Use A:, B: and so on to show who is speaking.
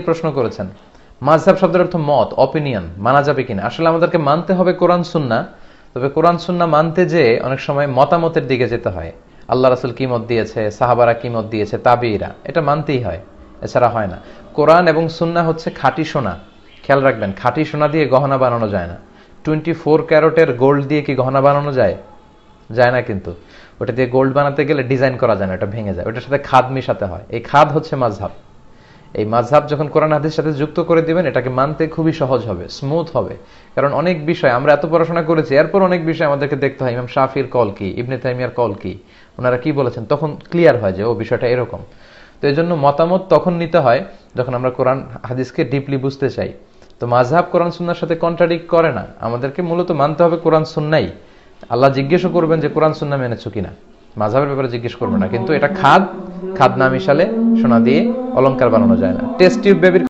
A: প্রশ্ন করেছেন। মাঝহাব শব্দের অর্থ মত অপিনিয়ন মানা যাবে কিনা? আসলে আমাদেরকে মানতে হবে কোরআন সুন্না তবে কোরআন সুন্না মানতে যে অনেক সময় মতামতের দিকে যেতে হয়। আল্লাহ রাসুল কি মত দিয়েছে? সাহাবারা কি মত দিয়েছে? তাবিরা এটা মানতেই হয়। এছাড়া হয় না। কোরআন এবং সুন্না হচ্ছে খাঁটি সোনা। খেয়াল রাখবেন, খাঁটি সোনা দিয়ে গহনা বানানো যায় না। টোয়েন্টি ফোর ক্যারোটের গোল্ড দিয়ে কি গহনা বানানো যায়? যায় না কিন্তু। ওটা দিয়ে গোল্ড বানাতে গেলে ডিজাইন করা যায় না, ওটা ভেঙে যায়। ওটার সাথে খাদ মিশাতে হয়। এই খাদ হচ্ছে মাঝহাব এই মাঝহাব যখন কোরআন হাদিস সাথে যুক্ত করে দিবেন, এটাকে মানতে খুবই সহজ হবে স্মুথ হবে। কারণ অনেক বিষয়, আমরা এত পড়াশোনা করেছি, এরপর অনেক বিষয় আমাদেরকে দেখতে হয়, ইমাম শাফির কল কি, ইবনে তাইমিয়ার কল কি, ওনারা কি বলেছেন, তখন ক্লিয়ার হয় যে, ও বিষয়টা এরকম। তো এই জন্য মতামত তখন নিতে হয়, যখন আমরা কোরআন হাদিসকে ডিপলি বুঝতে চাই। তো মাঝহাব কোরআন সুন্নার সাথে কন্ট্রাডিক্ট করে না। আমাদেরকে মূলত মানতে হবে কোরআন সুন্নাই। আল্লাহ জিজ্ঞেসও করবেন যে, কোরআন সুন্না মেনেছো কিনা? মাঝহাবের ব্যাপারে জিজ্ঞেস করব না, কিন্তু এটা খাদ খাদ না মিশালে সোনা দিয়ে অলঙ্কার বানানো যায় না। টেস্ট টিউব বেবির